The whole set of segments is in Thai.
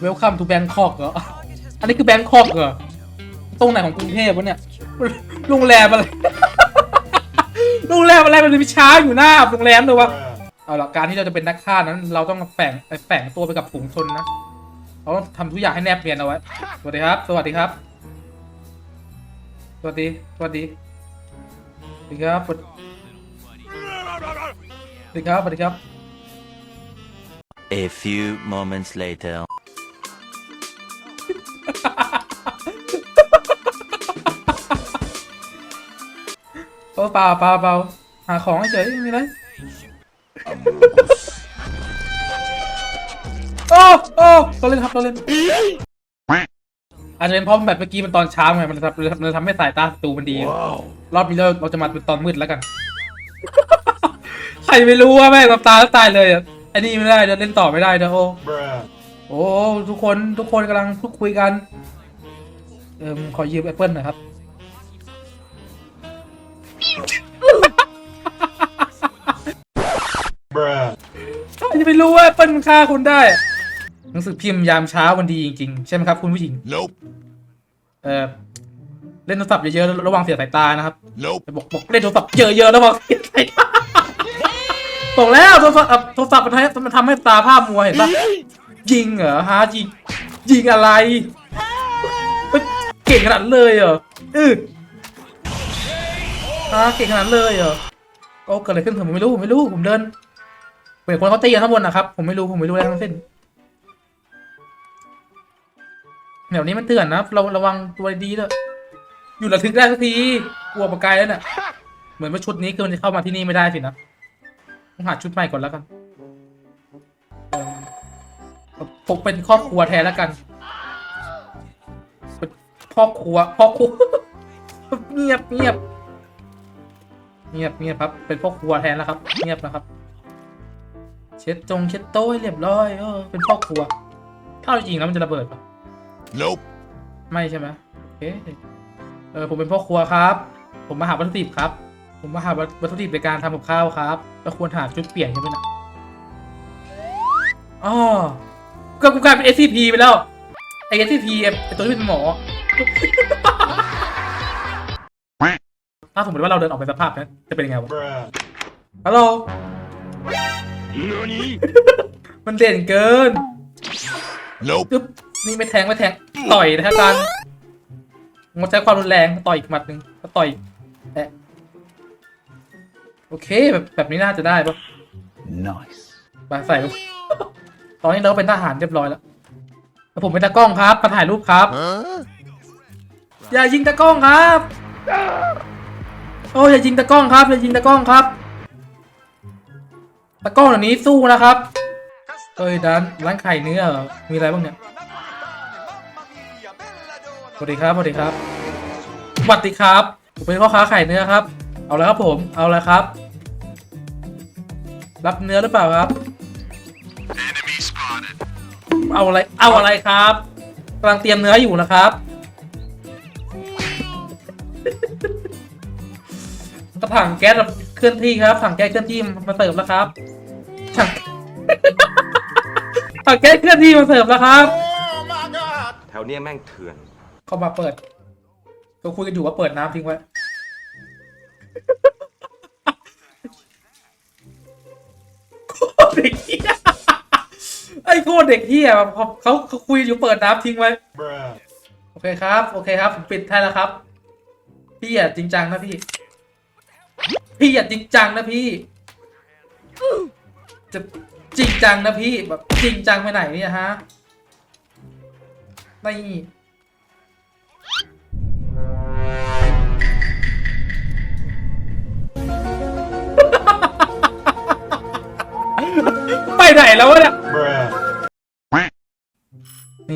เวลคัมทูแบงคอกเหรอ อันนี้คือแบงคอกเหรอ ตรงไหนของกรุงเทพวะเนี่ย โรงแรมอะไร โรงแรมอะไรมันมีช้างอยู่หน้าโรงแรมเลยวะ เอาละการที่เราจะเป็นนักฆ่านั้น เราต้องแฝงแฝงตัวไปกับฝูงชนนะ เราต้องทำทุกอย่างให้แนบเนียนเอาไว้ สวัสดีครับ สวัสดีครับ สวัสดี สวัสดี สวัสดีครับ สวัสดีครับ สวัสดีครับ A few moments later. เออเปล่าเปล่าเปล่าหาของเฉยไม่มีอะไรโอ้โอ้เราเล่นครับเราเล่นอาจจะเป็นเพราะแบบเมื่อกี้มันตอนเช้าไงมันทำมันทำให้สายตาศัตรูมันดี รอบนี้เราเราจะมาเป็นตอนมืดแล้วกัน ใครไม่รู้ว่าแม่งกับตาแล้วตายเลยอะไอ้นี่ไม่ได้เดี๋ยวเล่นต่อไม่ได้นะโอ้ โอ้ทุกคนทุกคนกำลังพูดคุยกันเออขอยืมแอปเปิลหน่อยครับใครจะไปรู้ว่าแอปเปิลมันฆ่าคุณได้ หนังสือพิมพ์ยามเช้ามันดีจริงๆ ใช่ไหมครับคุณผู้หญิง Nope. เออเล่นโทรศัพท์เยอะๆระวังเสียสายตานะครับ Nope. บอกบอกเล่นโทรศัพท์เยอะๆแล้วบอกเสียสายตาบอกแล้วโทรศัพท์เอ่อโทรศัพท์มันทำให้มันทำให้ตาภาพมัวเห็นปะ ยิงเหรอฮะยิงยิงอะไรเฮ้ยเก่งขนาดเลยเหรอออฮะเก่งขนาดเลยเหรอโอ้เกิดอะไรขึ้นผมไม่รู้ผมไม่รู้ผมเดินเปิดคนเขาตีกันข้างบนนะครับผมไม่รู้ผมไม่รู้อะไรทั้งสิ้นเดี๋ยวนี้มันเตือนนะเราระวังตัวดีๆด้วยอยู่ระทึกได้สักทีกลัวปากกายแล้วน่ะเหมือนว่าชุดนี้คือมันจะเข้ามาที่นี่ไม่ได้สินะต้องหาชุดใหม่ก่อนแล้วกัน ผมเป็นครอบครัวแทนแล้วกันเป็นพ่อครัวพ่อครัวเงียบเงียบเงียบเงียบครับ เป็นพ่อครัวแทนแล้วครับ เงียบนะครับ เช็ดจงเช็ดโต๊ะให้เรียบร้อยเออเป็นพ่อครัว ถ้าเอาจริงแล้วมันจะระเบิดปะ Nope. ไม่ใช่ไหมโอเคเออผมเป็นพ่อครัวครับ ผมมาหาวัตถุดิบครับ ผมมาหาวัตถุดิบในการทำกับข้าวครับแล้วควรหาจุดเปลี่ยนใช่ไหมนะอ๋อ ก็กูกลายเป็น SCP ไปแล้ว ไอ้ SCP ไอ้ตัวที่เป็นหมอ ถ้าสมมติว่าเราเดินออกไปสภาพนั้นจะเป็นยังไงวะ ฮัลโหล Nani? มันเด่นเกิน Nope. ปึ๊บนี่ไม่แทงไม่แทง ต่อยนะฮะกันงดใช้ความรุนแรงต่อยอีกหมัดหนึ่งก็ต่อยแอะโอเคแบบแบบนี้น่าจะได้ปะ Nice. ไปใส่ ตอนนี้เราก็เป็นทหารเรียบร้อยแล้วแล้วผมเป็นตากล้องครับมาถ่ายรูปครับ Huh? อย่ายิงตากล้องครับโอ้ยอย่ายิงตากล้องครับอย่ายิงตากล้องครับตากล้องเหล่านี้สู้นะครับ เอ้ยร้านร้านไข่เนื้อเหรอมีอะไรบ้างเนี่ยสวัสดีครับสวัสดีครับสวัสดีครับ ผมเป็นพ่อค้าไข่เนื้อครับ เอาแล้วครับผม เอาแล้วครับ รับเนื้อหรือเปล่าครับ เอาอะไร เอาอะไรครับกำลังเตรียมเนื้ออยู่นะครับ กระถังแก๊สเคลื่อนที่ครับ ถังแก๊สเคลื่อนที่มาเสิร์ฟแล้วครับ ถังถังแก๊สเคลื่อนที่มาเสิร์ฟแล้วครับ แถวเนี้ยแม่งเถื่อน เข้ามาเปิดก็คุยกันอยู่ว่าเปิดน้ำทิ้งไว้ โคตรเด็กเฮียไอ้โคตรเด็กเฮียเขาเขาเขาคุยอยู่เปิดน้ำทิ้งไว้โอเคครับ โอเคครับ ผมปิดให้แล้วครับ พี่อย่าจริงจังนะพี่ พี่อย่าจริงจังนะพี่ จะจริงจังนะพี่แบบจริงจังไปไหนเนี่ยฮะไม่ไปไหนแล้ววะเนี่ย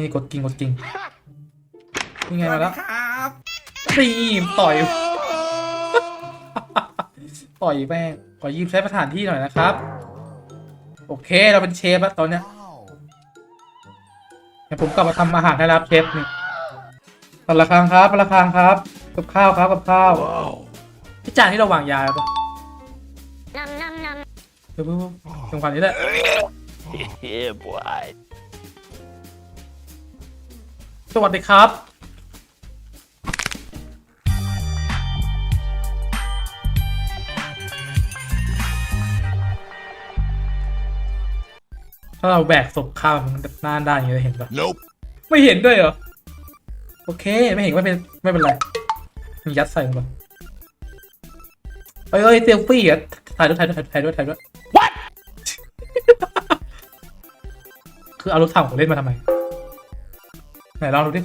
นี่กดกิ่งกดกิ่งนี่ไงมาแล้วนี่ต่อยต่อยแม่งขอยืมใช้สถานที่หน่อยนะครับ โอเคเราเป็นเชฟแล้วตอนเนี้ยเดี๋ยวผมกลับมาทำอาหารให้รับเชฟนี่ปละครังครับปละครังครับกับข้าวครับกับข้าว Wow. พี่จานที่เราวางยาปะเดี๋ยวๆๆจังหวะนี้แหละ Yeah, boy. สวัสดีครับถ้าเราแบกศพข้ามมันหน้าด้านอย่างนี้จะเห็นปะ Nope. ไม่เห็นด้วยเหรอ โอเค ไม่เห็นไม่เป็นไม่เป็นไรมียัดใส่ลงไปเอ้ยเอ้ยเซลฟี่อะถ่ายด้วยถ่ายด้วยถ่ายด้วยถ่ายด้วย What คือเอารถถังของเล่นมาทำไม ไหนลองดูดิ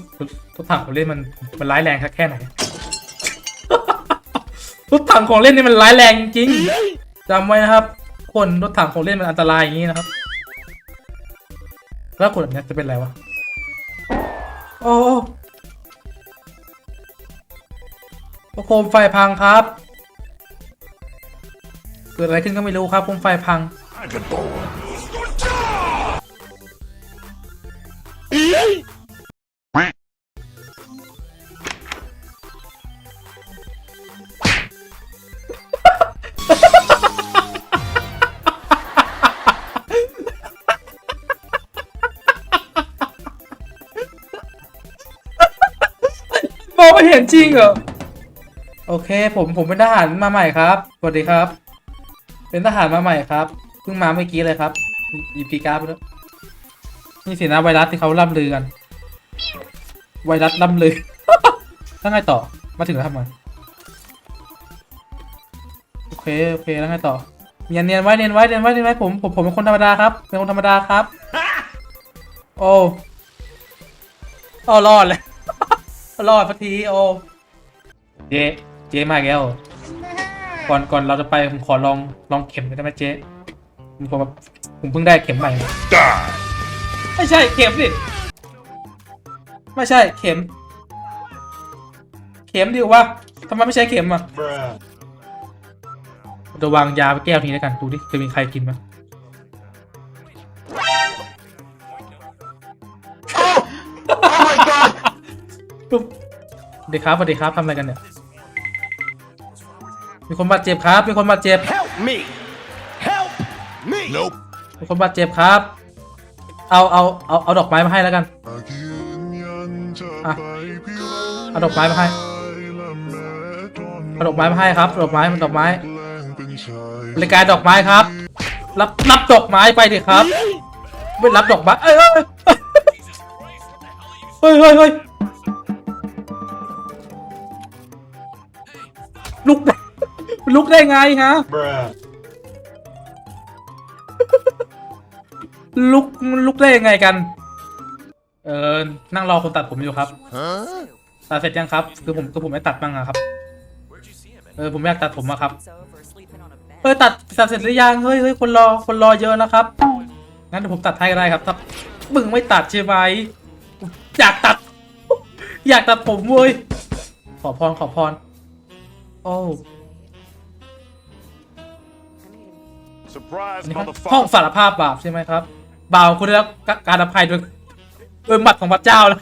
รถถังของเล่นมันมันร้ายแรงแค่ไหนรถถังของเล่นนี่มันร้ายแรงจริงจำไว้นะครับ คนรถถังของเล่นมันอันตรายอย่างนี้นะครับ แล้วคนแบบนี้จะเป็นอะไรวะ โอ้โอ้โคมไฟพังครับ เกิดอะไรขึ้นก็ไม่รู้ครับโคมไฟพังม นจริงเหรอ โอเค ผมผมเป็นทหารมาใหม่ครับ สวัสดีครับ เป็นทหารมาใหม่ครับ เพิ่งมาเมื่อกี้เลยครับหยิบกีการ์ดไปแล้วยนี่สินะไวรัสที่เขาล่ำลือกัน ไวรัสล่ำลือแล้วไงต่อ มาถึงแล้วทำไมโอเค โอเค แล้วไงต่อ เนียนเนียนไว้ เนียนไว้ เนียนไว้ เนียนไว้ ผม ผม ผมเป็นคนธรรมดาครับ เป็นคนธรรมดาครับ โอ้ โอ้รอดเลย รอดสักทีโอ เจ๊เจ๊มาอีกแล้วก่อนก่อนเราจะไปผมขอลองลองเข็มได้ไหมเจ๊ผมแบบผมเพิ่งได้เข็มใหม่มา Die. ไม่ใช่เข็มสิไม่ใช่เข็ม เข็มดีวะทำไมไม่ใช่เข็มอะจะวางยาไปแก้วนี้แล้วกันดูดิจะมีใครกินไหม ปุ๊บสวัสดีครับสวัสดีครับทำอะไรกันเนี่ย มีคนบาดเจ็บครับ มีคนบาดเจ็บ Help me Help me Nope. มีคนบาดเจ็บครับ เอาเอาเอาเอาดอกไม้มาให้แล้วกัน อะ เอาดอกไม้มาให้ เอาดอกไม้มาให้ครับ ดอกไม้มันดอกไม้ บริการดอกไม้ครับ รับรับดอกไม้ไปดิครับ ไม่รับดอกไม้เอ้ยเอ้ยเฮ้ยเฮ้ยเฮ้ย ลุกได้ลุกได้ไงฮะลุกลุกได้ยังไงกัน เออนั่งรอคนตัดผมอยู่ครับ Huh? ตัดเสร็จยังครับ คือผมคือผมไม่ตัดบ้างอะครับ เออผมอยากตัดผมอะครับเออตัดตัดเสร็จหรือยังเฮ้ยเฮ้ยคนรอคนรอเยอะนะครับ งั้นเดี๋ยวผมตัดให้ก็ได้ครับถ้ามึงไม่ตัดใช่ไหมอยากตัด อยากตัดผมเว้ย ขอพรขอพร โอ้ Surprise, อันนี้ห้องห้อง motherfucker. สารภาพบาปใช่ไหมครับ บาปคุณได้รับการอภัยโดยโดยหมัดของพระเจ้าแล้ว